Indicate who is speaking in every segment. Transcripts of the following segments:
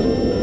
Speaker 1: you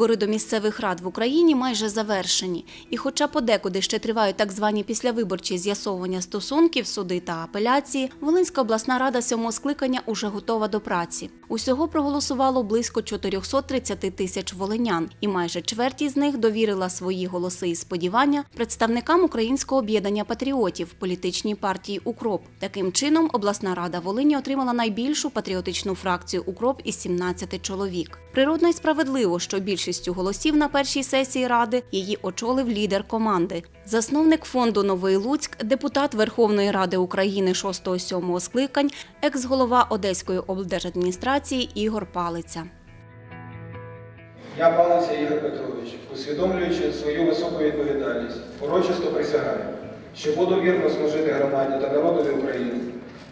Speaker 1: Вибори до місцевих рад в Україні майже завершені. І хоча подекуди ще тривають так звані післявиборчі з'ясовування стосунків, суди та апеляції, Волинська обласна рада сьомого скликання уже готова до праці. Усього проголосувало близько 430 тисяч волинян, і майже чверть із них довірила свої голоси і сподівання представникам Українського об'єднання патріотів політичній партії Укроп. Таким чином, обласна рада Волині отримала найбільшу патріотичну фракцію Укроп із 17 чоловік. Природно і справедливо, що більшістю голосів на першій сесії ради її очолив лідер команди. Засновник фонду Новий Луцьк, депутат Верховної Ради України 6-7 скликань, екс-голова Одеської облдержадміністрації Ігор Палиця.
Speaker 2: Я, Палиця Ігор Петрович, усвідомлюючи свою високу відповідальність, урочисто присягаю, що буду вірно служити громаді та народові України,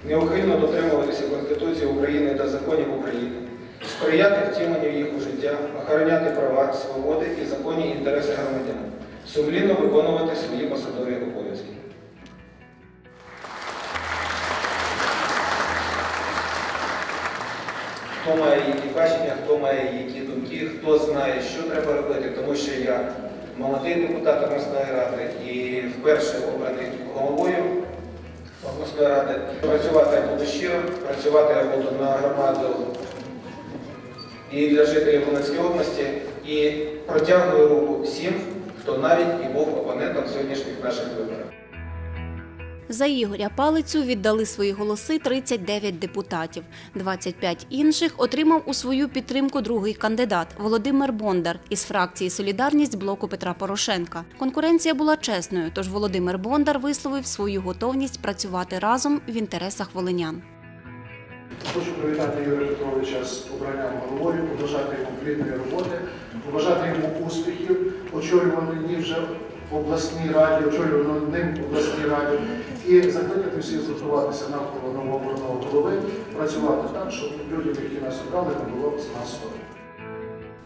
Speaker 2: неухильно дотримуватися Конституції України та законів України, сприяти втіленню їх у життя, охороняти права, свободи і законні інтереси громадян, сумлінно виконувати свої посадові обов'язки. хто має які бачення, хто має які думки, хто знає, що треба робити, тому що я молодий депутат обласної ради і вперше обраний головою обласної ради. Працювати я буду щиро, працювати я буду на громаду і для жителів Волинської області, і протягую руку всім, хто навіть і був опонентом сьогоднішніх наших виборів.
Speaker 1: За Ігоря Палицю віддали свої голоси 39 депутатів. 25 інших отримав у свою підтримку другий кандидат Володимир Бондар із фракції Солідарність блоку Петра Порошенка. Конкуренція була чесною, тож Володимир Бондар висловив свою готовність працювати разом в інтересах волинян.
Speaker 3: Хочу привітати Юрія Петровича з обранням головою, побажати йому плідної роботи, побажати йому успіхів, очолюваної вже в обласній раді, очолювано ним в обласній раді, і закликати всіх згуртуватися навколо новообраного голови, працювати так, щоб людям, які нас обрали, не було з нас.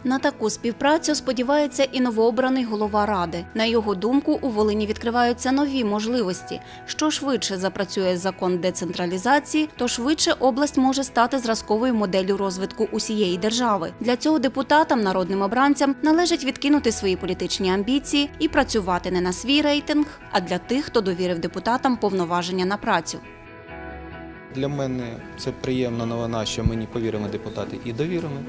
Speaker 1: На таку співпрацю сподівається і новообраний голова ради. На його думку, у Волині відкриваються нові можливості. Що швидше запрацює закон децентралізації, то швидше область може стати зразковою моделлю розвитку усієї держави. Для цього депутатам, народним обранцям, належить відкинути свої політичні амбіції і працювати не на свій рейтинг, а для тих, хто довірив депутатам повноваження на працю.
Speaker 4: Для мене це приємна новина, що мені повірили депутати і довірили.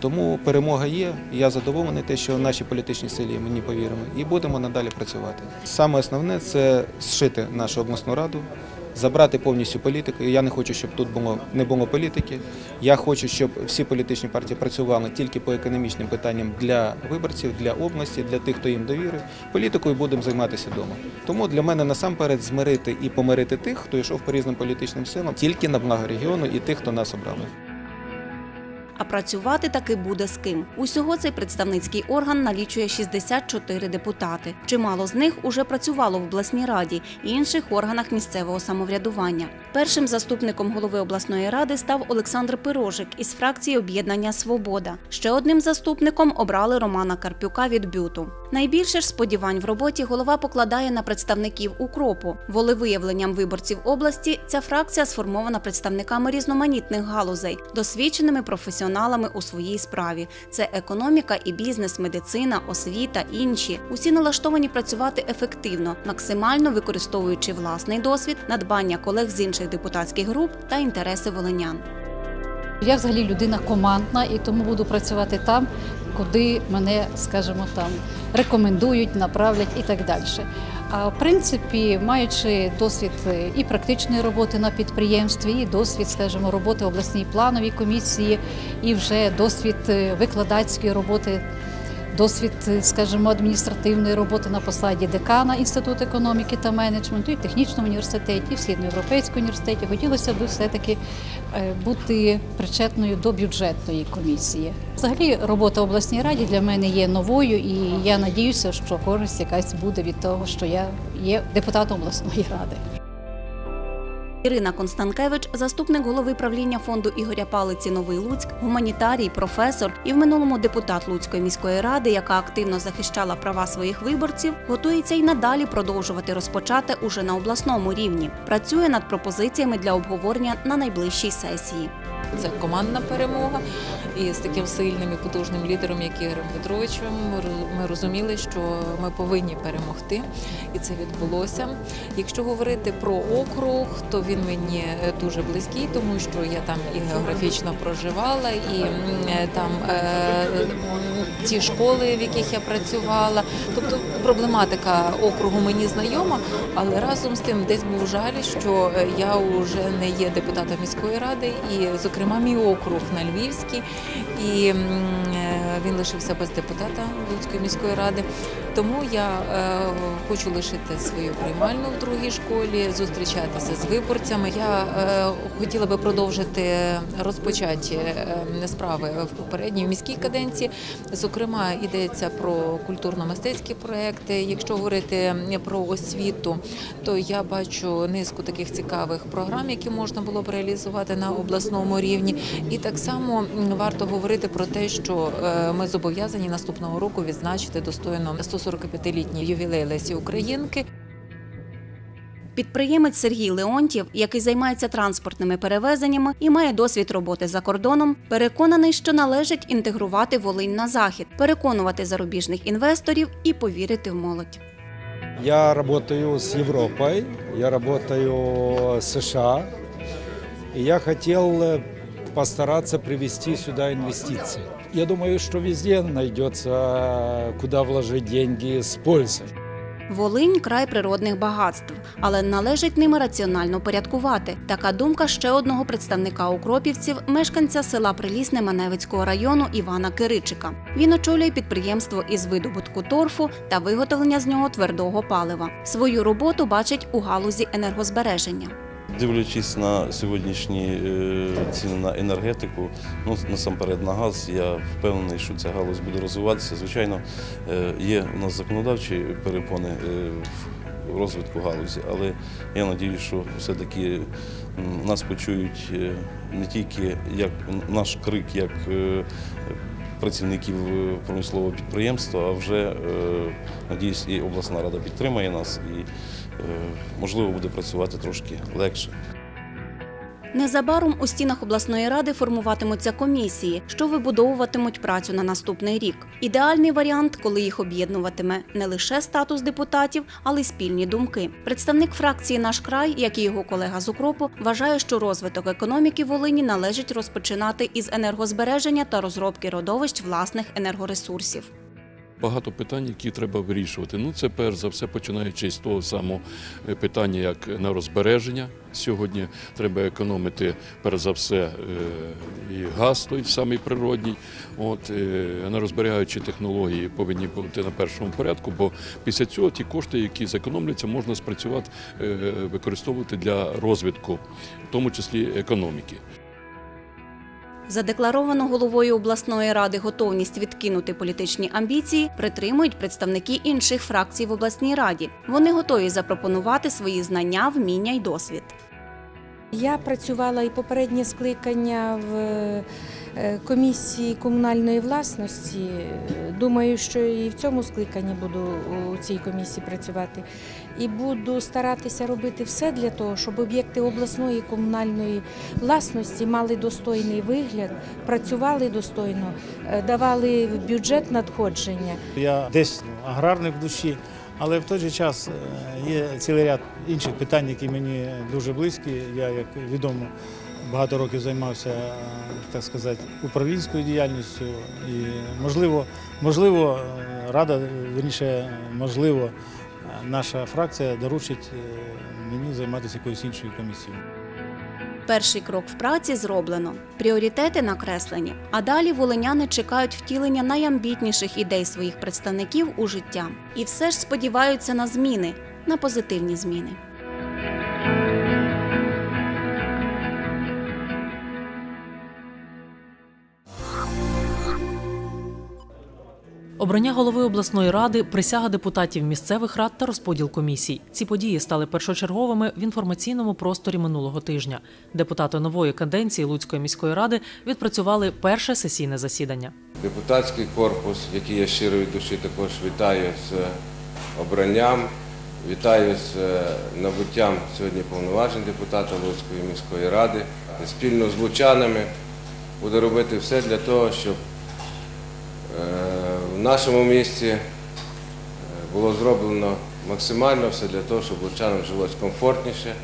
Speaker 4: Тому перемога є. Я задоволений те, що наші політичні силі мені повірили, і будемо надалі працювати. Саме основне це зшити нашу обласну раду, забрати повністю політику. Я не хочу, щоб тут було не було політики. Я хочу, щоб всі політичні партії працювали тільки по економічним питанням для виборців, для області, для тих, хто їм довірив. Політикою будемо займатися вдома. Тому для мене насамперед змирити і помирити тих, хто йшов по різним політичним силам, тільки на благо регіону і тих, хто нас обрали.
Speaker 1: А працювати таки буде з ким. Усього цей представницький орган налічує 64 депутати. Чимало з них уже працювало в обласній раді і інших органах місцевого самоврядування. Першим заступником голови обласної ради став Олександр Пирожик із фракції об'єднання Свобода. Ще одним заступником обрали Романа Карпюка від бюту. Найбільше ж сподівань в роботі голова покладає на представників укропу. Волевиявленням виборців області ця фракція сформована представниками різноманітних галузей, досвідченими професіоналами у своїй справі. Це економіка і бізнес, медицина, освіта, інші. Усі налаштовані працювати ефективно, максимально використовуючи власний досвід, надбання колег з інших депутатських груп та інтереси волинян.
Speaker 5: Я взагалі людина командна і тому буду працювати там, куди мене, скажімо, там рекомендують, направлять і так далі. А в принципі, маючи досвід е, і практичної роботи на підприємстві, і досвід, скажімо, роботи обласній плановій комісії, і вже досвід е, викладацької роботи досвід, е, скажімо, адміністративної роботи на посаді декана Інституту економіки та менеджменту, і в технічному університеті, і в Східноєвропейському університеті. Хотілося б все-таки е, бути причетною до бюджетної комісії. Взагалі, робота в обласній раді для мене є новою, і я надіюся, що користь якась буде від того, що я є депутатом обласної ради.
Speaker 1: Ірина Констанкевич, заступник голови правління фонду Ігоря Палиці Новий Луцьк, гуманітарій, професор і в минулому депутат Луцької міської ради, яка активно захищала права своїх виборців, готується й надалі продовжувати розпочати уже на обласному рівні. Працює над пропозиціями для обговорення на найближчій сесії.
Speaker 6: Це командна перемога. І з таким сильним і потужним лідером, як Ігорем Петровичем, ми розуміли, що ми повинні перемогти, і це відбулося. Якщо говорити про округ, то він мені е, дуже близький, тому що я там і географічно проживала, і е, там е, ті школи, в яких я працювала. Тобто проблематика округу мені знайома, але разом з тим десь був жаль, що я вже не є депутатом міської ради, і, зокрема, мій округ на Львівській, і він лишився без депутата Луцької міської ради. Тому я е, хочу лишити свою приймальну в другій школі, зустрічатися з виборцями. Я е, хотіла би продовжити розпочаті е, справи в попередній міській каденції. Зокрема, йдеться про культурно-мистецькі проекти. Якщо говорити про освіту, то я бачу низку таких цікавих програм, які можна було б реалізувати на обласному рівні. І так само варто говорити про те, що ми зобов'язані наступного року відзначити достойно 145-літній ювілей Лесі Українки.
Speaker 1: Підприємець Сергій Леонтів, який займається транспортними перевезеннями і має досвід роботи за кордоном, переконаний, що належить інтегрувати Волинь на захід, переконувати зарубіжних інвесторів і повірити в молодь.
Speaker 7: Я работаю с Европой, я работаю с США, и я хотел э, постараться привести сюда инвестиции. Я думаю, что везде найдется, э, куда вложить деньги с.
Speaker 1: Волинь край природних багатств, але належить ними раціонально порядкувати. Така думка ще одного представника укропівців, мешканця села Прилісне Маневицького району Івана Киричика. Він очолює підприємство із видобутку торфу та виготовлення з нього твердого палива. Свою роботу бачить у галузі енергозбереження.
Speaker 8: Дивлячись на сьогоднішні е, ціни на енергетику, ну насамперед на газ, я впевнений, що ця галузь буде розвиватися. Звичайно, е, є у нас законодавчі перепони е, в розвитку галузі, але я сподіваюся, що все-таки нас почують не тільки як наш крик, як працівників промислового підприємства, а вже, надіюсь, і обласна рада підтримає нас і, можливо, буде працювати трошки легше.
Speaker 1: Незабаром у стінах обласної ради формуватимуться комісії, що вибудовуватимуть працю на наступний рік. Ідеальний варіант, коли їх об'єднуватиме не лише статус депутатів, але й спільні думки. Представник фракції Наш край, як і його колега з Укропу, вважає, що розвиток економіки Волині належить розпочинати із енергозбереження та розробки родовищ власних енергоресурсів.
Speaker 9: Багато питань, які треба вирішувати. Ну, це перш за все починаючи з того самого е, питання, як на розбереження. Сьогодні треба економити перш за все е, і газ, той самий природній. От е, енергозберігаючі технології повинні бути на першому порядку, бо після цього ті кошти, які зекономляться, можна спрацювати, використовувати для розвитку, в тому числі економіки.
Speaker 1: Задекларовану головою обласної ради готовність відкинути політичні амбіції притримують представники інших фракцій в обласній раді. Вони готові запропонувати свої знання, вміння й досвід.
Speaker 10: Я працювала і попереднє скликання в е, комісії комунальної власності. Думаю, що і в цьому скликанні буду у цій комісії працювати. І буду старатися робити все для того, щоб об'єкти обласної комунальної власності мали достойний вигляд, працювали достойно, е, давали бюджет надходження.
Speaker 11: Я десь аграрник в душі, але в той же час е, є цілий ряд інших питань, які мені дуже близькі. Я, як відомо, багато років займався, е, так сказати, управлінською діяльністю. І можливо, можливо, рада, вірніше, можливо, наша фракція доручить е, мені займатися якоюсь іншою комісією.
Speaker 1: Перший крок в праці зроблено, пріоритети накреслені, а далі волиняни чекають втілення найамбітніших ідей своїх представників у життя. І все ж сподіваються на зміни, на позитивні зміни.
Speaker 12: Обрання голови обласної ради, присяга депутатів місцевих рад та розподіл комісій. Ці події стали першочерговими в інформаційному просторі минулого тижня. Депутати нової каденції Луцької міської ради відпрацювали перше сесійне засідання.
Speaker 13: Депутатський корпус, який я щиро від душі також вітаю з обранням, вітаю з е, набуттям сьогодні повноважень депутата Луцької міської ради. Спільно з лучанами буду робити все для того, щоб е, в нашому місті е, було зроблено максимально все для того, щоб лучанам жилось комфортніше.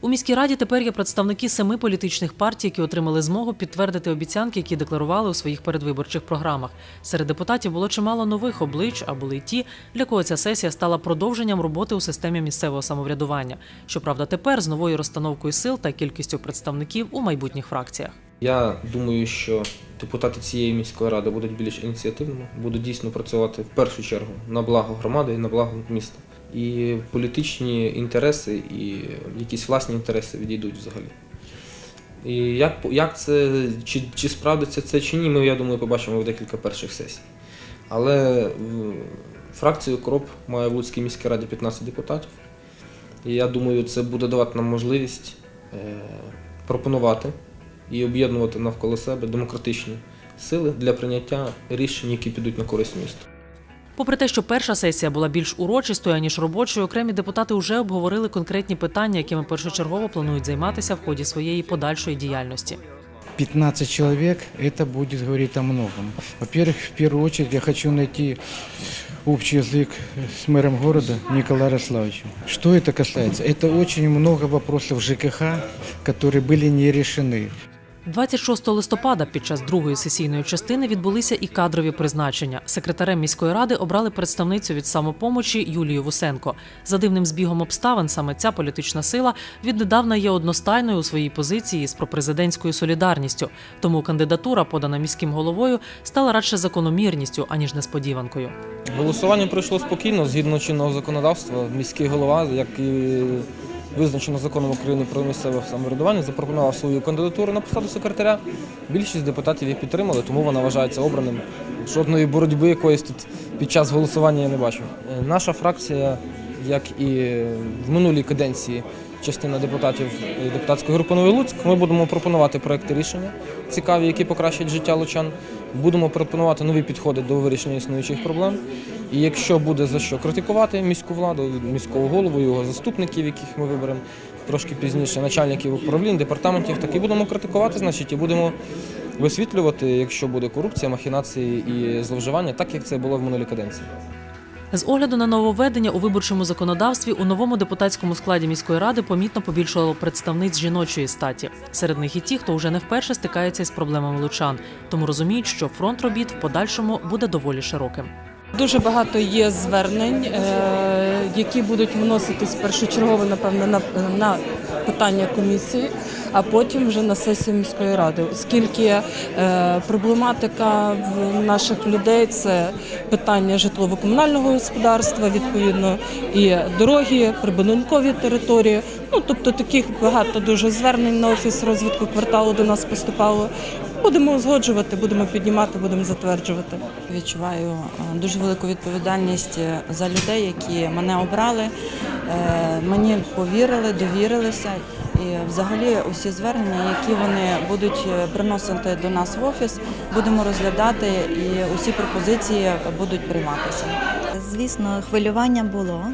Speaker 12: У міській раді тепер є представники семи політичних партій, які отримали змогу підтвердити обіцянки, які декларували у своїх передвиборчих програмах. Серед депутатів було чимало нових облич, а були й ті, для кого ця сесія стала продовженням роботи у системі місцевого самоврядування. Щоправда, тепер з новою розстановкою сил та кількістю представників у майбутніх фракціях.
Speaker 14: Я думаю, що депутати цієї міської ради будуть більш ініціативними, будуть дійсно працювати в першу чергу на благо громади і на благо міста. І політичні інтереси, і якісь власні інтереси відійдуть взагалі. І як, як це, чи, чи справдиться це чи ні, ми, я думаю, побачимо в декілька перших сесій. Але фракцію КРОП має в Луцькій міській раді 15 депутатів. І я думаю, це буде давати нам можливість е, пропонувати і об'єднувати навколо себе демократичні сили для прийняття рішень, які підуть на користь місту.
Speaker 12: Попри те, що перша сесія була більш урочистою аніж робочою, окремі депутати вже обговорили конкретні питання, якими першочергово планують займатися в ході своєї подальшої діяльності.
Speaker 15: 15 человек, это будет говорить о многом. Во-первых, в первую очередь я хочу найти общий язык с мэром города Николаем Ярославовичем. Что это касается? Это очень много вопросов ЖКХ, которые были не решены.
Speaker 12: 26 листопада під час другої сесійної частини відбулися і кадрові призначення. Секретарем міської ради обрали представницю від самопомочі Юлію Вусенко. За дивним збігом обставин саме ця політична сила віднедавна є одностайною у своїй позиції з пропрезидентською солідарністю. Тому кандидатура, подана міським головою, стала радше закономірністю аніж несподіванкою.
Speaker 14: Голосування пройшло спокійно, згідно чинного законодавства. Міський голова, як і визначено законом України про місцеве самоврядування, запропонував свою кандидатуру на посаду секретаря. Більшість депутатів її підтримали, тому вона вважається обраним. Жодної боротьби якоїсь тут під час голосування я не бачу. Е, Наша фракція, як і в минулій каденції, частина депутатів е, депутатської групи Новий Луцьк, ми будемо пропонувати проекти рішення цікаві, які покращать життя лучан. Будемо пропонувати нові підходи до вирішення існуючих проблем. І якщо буде за що критикувати міську владу, міського голову, його заступників, яких ми виберемо трошки пізніше, начальників управлінь, департаментів, так і будемо критикувати, значить, і будемо висвітлювати, якщо буде корупція, махінації і зловживання, так як це було в минулій каденції.
Speaker 12: З огляду на нововведення у виборчому законодавстві у новому депутатському складі міської ради помітно побільшало представниць жіночої статі. Серед них і ті, хто вже не вперше стикається із проблемами лучан, тому розуміють, що фронт робіт в подальшому буде доволі широким.
Speaker 16: Дуже багато є звернень, е, які будуть вноситись першочергово, напевно, на, на питання комісії, а потім вже на сесію міської ради, оскільки е, проблематика наших людей це питання житлово-комунального господарства, відповідно, і дороги, прибудинкові території. Ну тобто таких багато дуже звернень на офіс розвитку кварталу до нас поступало. Будемо узгоджувати, будемо піднімати, будемо затверджувати.
Speaker 17: Відчуваю е, дуже велику відповідальність е, за людей, які мене обрали, е, мені повірили, довірилися. І взагалі усі звернення, які вони будуть приносити до нас в офіс, будемо розглядати і усі пропозиції будуть прийматися.
Speaker 18: Звісно, хвилювання було.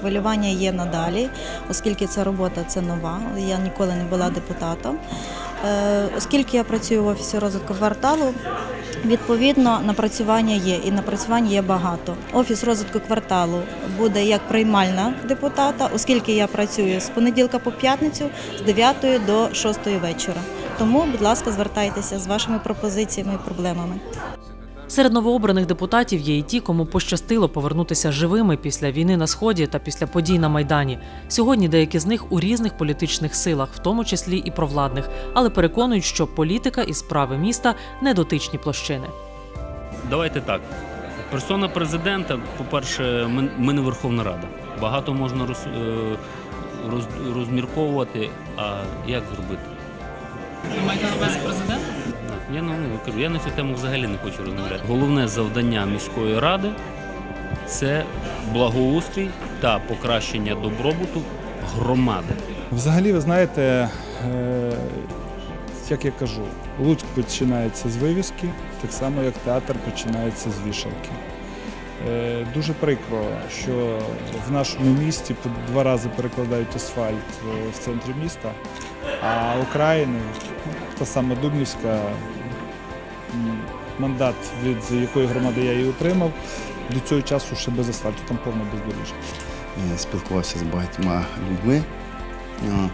Speaker 18: Хвилювання є надалі, оскільки ця робота це нова. Я ніколи не була депутатом. Е, Оскільки я працюю в офісі розвитку кварталу, відповідно напрацювання є, і напрацювання є багато. Офіс розвитку кварталу буде як приймальна депутата, оскільки я працюю з понеділка по п'ятницю з 9 до 6 вечора. Тому, будь ласка, звертайтеся з вашими пропозиціями і проблемами.
Speaker 12: Серед новообраних депутатів є і ті, кому пощастило повернутися живими після війни на сході та після подій на майдані. Сьогодні деякі з них у різних політичних силах, в тому числі і провладних, але переконують, що політика і справи міста недотичні площини.
Speaker 19: Давайте так. Персона президента, по-перше, ми, ми не Верховна Рада. Багато можна роз, е, роз, розмірковувати, а як зробити?
Speaker 12: Ви маєте на увазі президента?
Speaker 19: Я, ну, кажу, я на цю тему взагалі не хочу розмовляти. Головне завдання міської ради це благоустрій та покращення добробуту громади.
Speaker 20: Взагалі, ви знаєте, е, як я кажу, Луцьк починається з вивіски, так само як театр починається з вішалки. Е, Дуже прикро, що в нашому місті по два рази перекладають асфальт е, в центрі міста, а України, та сама Дубнівська, мандат, від якої громади я її отримав, до цього часу ще без асфальту, там повне бездоріжжя.
Speaker 21: Спілкувався з багатьма людьми. Е,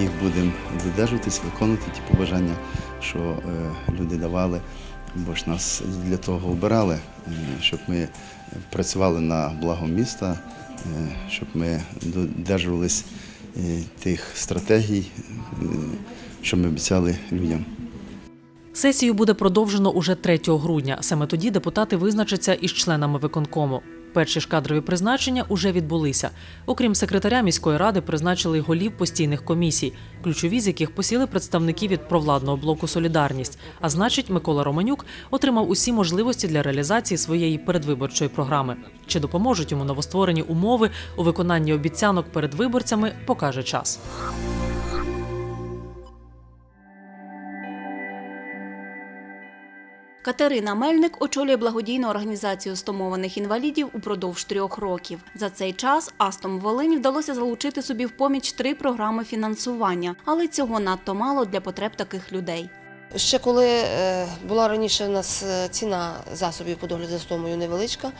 Speaker 21: Їх будемо додержуватись, виконувати ті побажання, що е, люди давали, бо ж нас для того обирали, е, щоб ми працювали на благо міста, щоб ми додержувались тих стратегій, що ми обіцяли людям.
Speaker 12: Сесію буде продовжено уже 3 грудня. Саме тоді депутати визначаться із членами виконкому. Перші ж кадрові призначення уже відбулися. Окрім секретаря міської ради, призначили голів постійних комісій, ключові з яких посіли представники від провладного блоку Солідарність. А значить, Микола Романюк отримав усі можливості для реалізації своєї передвиборчої програми. Чи допоможуть йому новостворені умови у виконанні обіцянок перед виборцями, покаже час.
Speaker 1: Катерина Мельник очолює благодійну організацію стомованих інвалідів упродовж трьох років. За цей час Астом Волинь вдалося залучити собі в поміч три програми фінансування, але цього надто мало для потреб таких людей.
Speaker 22: Ще коли е, була раніше у нас е, ціна засобів по догляду за стомою невеличка,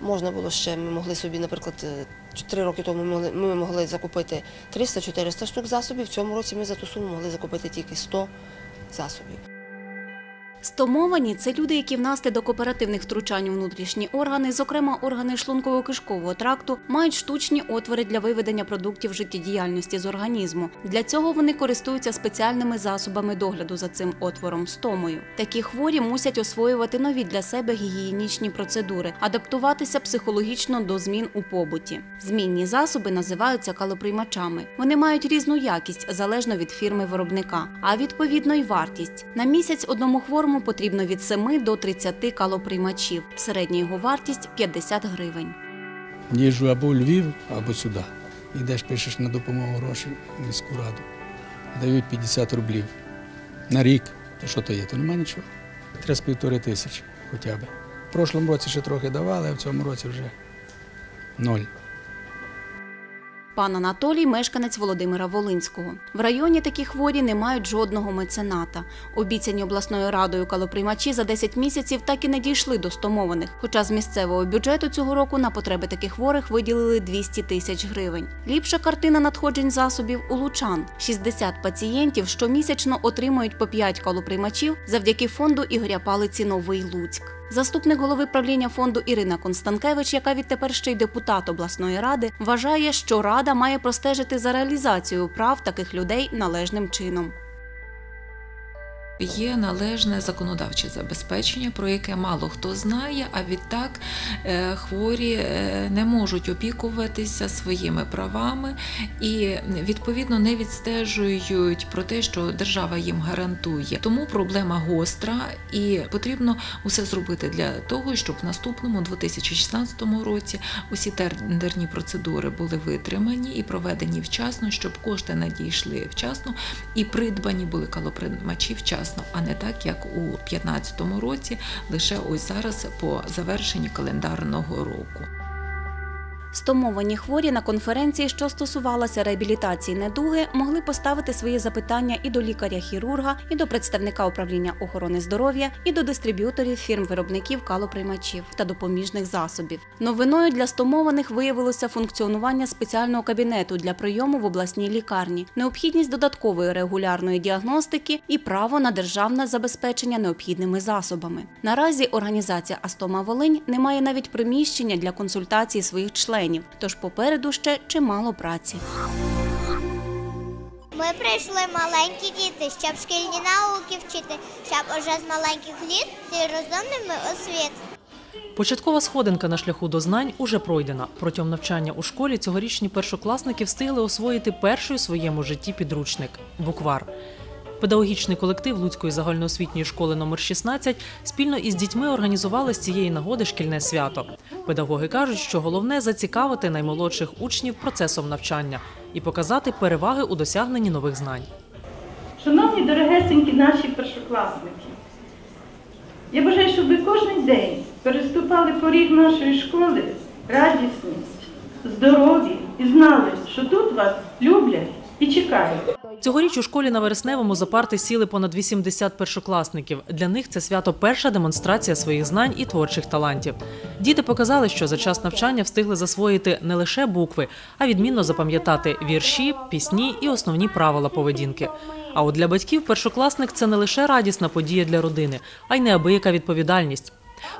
Speaker 22: можна було ще, ми могли собі, наприклад, 4 роки тому ми могли, ми могли закупити 300-400 штук засобів. В цьому році ми за ту суму могли закупити тільки 100 засобів.
Speaker 1: Стомовані це люди, які внаслідок оперативних втручань у внутрішні органи, зокрема органи шлунково-кишкового тракту, мають штучні отвори для виведення продуктів життєдіяльності з організму. Для цього вони користуються спеціальними засобами догляду за цим отвором стомою. Такі хворі мусять освоювати нові для себе гігієнічні процедури, адаптуватися психологічно до змін у побуті. Змінні засоби називаються калоприймачами. Вони мають різну якість залежно від фірми виробника, а відповідно й вартість. На місяць одному хворому потрібно від 7 до 30 калоприймачів. Середня його вартість 50 гривень.
Speaker 23: Їжджу або у Львів, або сюди. Йдеш, пишеш на допомогу гроші в міську раду. Дають 50 рублів на рік. То що то є? То нема нічого. Три з півтори тисячі хоча б. В прошлому році ще трохи давали, а в цьому році вже ноль.
Speaker 1: Пан Анатолій мешканець Володимира Волинського. В районі такі хворі не мають жодного мецената. Обіцяні обласною радою калоприймачі за 10 місяців так і не дійшли до стомованих. Хоча з місцевого бюджету цього року на потреби таких хворих виділили 200 тисяч гривень. Ліпша картина надходжень засобів у Лучан. 60 пацієнтів щомісячно отримують по 5 калоприймачів завдяки фонду Ігоря Палиці Новий Луцьк. Заступник голови правління фонду Ірина Констанкевич, яка відтепер ще й депутат обласної ради, вважає, що рада має простежити за реалізацією прав таких людей належним чином.
Speaker 6: Є належне законодавче забезпечення, про яке мало хто знає, а відтак е, хворі е, не можуть опікуватися своїми правами і відповідно не відстежують про те, що держава їм гарантує. Тому проблема гостра, і потрібно усе зробити для того, щоб в наступному 2016 році усі тендерні процедури були витримані і проведені вчасно, щоб кошти надійшли вчасно і придбані були калоприймачі вчасно а не так, як у 2015 році, лише ось зараз по завершенні календарного року.
Speaker 1: Стомовані хворі на конференції, що стосувалася реабілітації недуги, могли поставити свої запитання і до лікаря-хірурга, і до представника управління охорони здоров'я, і до дистриб'юторів фірм-виробників калоприймачів та допоміжних засобів. Новиною для стомованих виявилося функціонування спеціального кабінету для прийому в обласній лікарні, необхідність додаткової регулярної діагностики і право на державне забезпечення необхідними засобами. Наразі організація Астома Волинь не має навіть приміщення для консультації своїх членів, тож попереду ще чимало праці.
Speaker 24: Ми прийшли маленькі діти, щоб шкільні науки вчити, щоб уже з маленьких літ йти розумними у світ.
Speaker 12: Початкова сходинка на шляху до знань уже пройдена. Протягом навчання у школі цьогорічні першокласники встигли освоїти перший у своєму житті підручник буквар. Педагогічний колектив Луцької загальноосвітньої школи номер 16 спільно із дітьми організували з цієї нагоди шкільне свято. Педагоги кажуть, що головне зацікавити наймолодших учнів процесом навчання і показати переваги у досягненні нових знань.
Speaker 25: Шановні дорогесенькі наші першокласники, я бажаю, щоб ви кожен день переступали поріг нашої школи радісні, здорові і знали, що тут вас люблять і чекають.
Speaker 12: Цьогоріч у школі на Вересневому за парти сіли понад 80 першокласників. Для них це свято перша демонстрація своїх знань і творчих талантів. Діти показали, що за час навчання встигли засвоїти не лише букви, а відмінно запам'ятати вірші, пісні і основні правила поведінки. А от для батьків першокласник це не лише радісна подія для родини, а й неабияка відповідальність.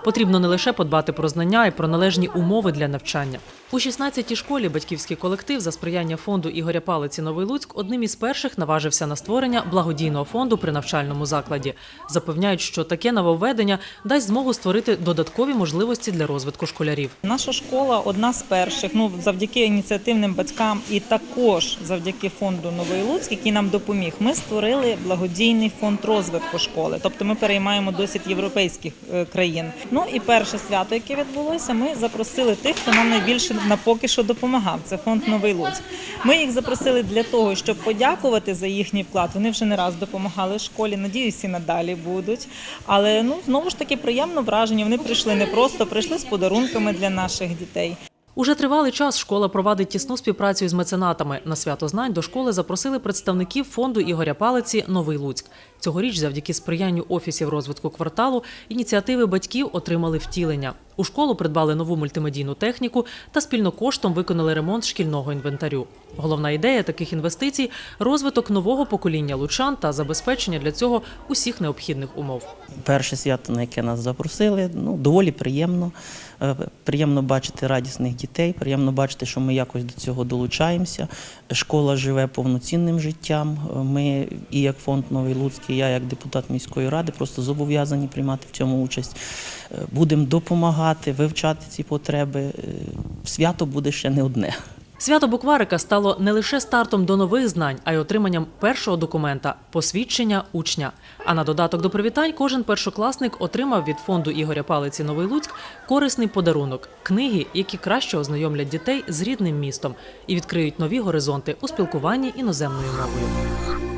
Speaker 12: Потрібно не лише подбати про знання і про належні умови для навчання. У 16-й школі батьківський колектив за сприяння фонду Ігоря Палиці Новий Луцьк одним із перших наважився на створення благодійного фонду при навчальному закладі. Запевняють, що таке нововведення дасть змогу створити додаткові можливості для розвитку школярів.
Speaker 26: Наша школа одна з перших. Ну завдяки ініціативним батькам і також завдяки фонду Новий Луцьк, який нам допоміг. Ми створили благодійний фонд розвитку школи. Тобто ми переймаємо досвід європейських е, країн. Ну і перше свято, яке відбулося, ми запросили тих, хто нам найбільше на поки що допомагав. Це фонд Новий Луцьк. Ми їх запросили для того, щоб подякувати за їхній вклад. Вони вже не раз допомагали школі. Надіюсь, і надалі будуть. Але ну знову ж таки приємно враження. Вони прийшли не просто, прийшли з подарунками для наших дітей.
Speaker 12: Уже тривалий час школа провадить тісну співпрацю із меценатами. На свято знань до школи запросили представників фонду Ігоря Палиці Новий Луцьк. Цьогоріч, завдяки сприянню офісів розвитку кварталу, ініціативи батьків отримали втілення. У школу придбали нову мультимедійну техніку та спільно коштом виконали ремонт шкільного інвентарю. Головна ідея таких інвестицій розвиток нового покоління лучан та забезпечення для цього усіх необхідних умов.
Speaker 27: Перше свято, на яке нас запросили, ну доволі приємно. Е, Приємно бачити радісних дітей, приємно бачити, що ми якось до цього долучаємося. Школа живе повноцінним життям. Е, Ми і як фонд Новий Луцький, я як депутат міської ради, просто зобов'язані приймати в цьому участь. Е, Будемо допомагати, вивчати ці потреби. Свято буде ще не одне.
Speaker 12: Свято букварика стало не лише стартом до нових знань, а й отриманням першого документа посвідчення учня. А на додаток до привітань кожен першокласник отримав від фонду Ігоря Палиці Новий Луцьк корисний подарунок книги, які краще ознайомлять дітей з рідним містом і відкриють нові горизонти у спілкуванні іноземною мовою.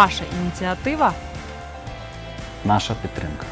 Speaker 28: Ваша ініціатива
Speaker 29: Наша підтримка.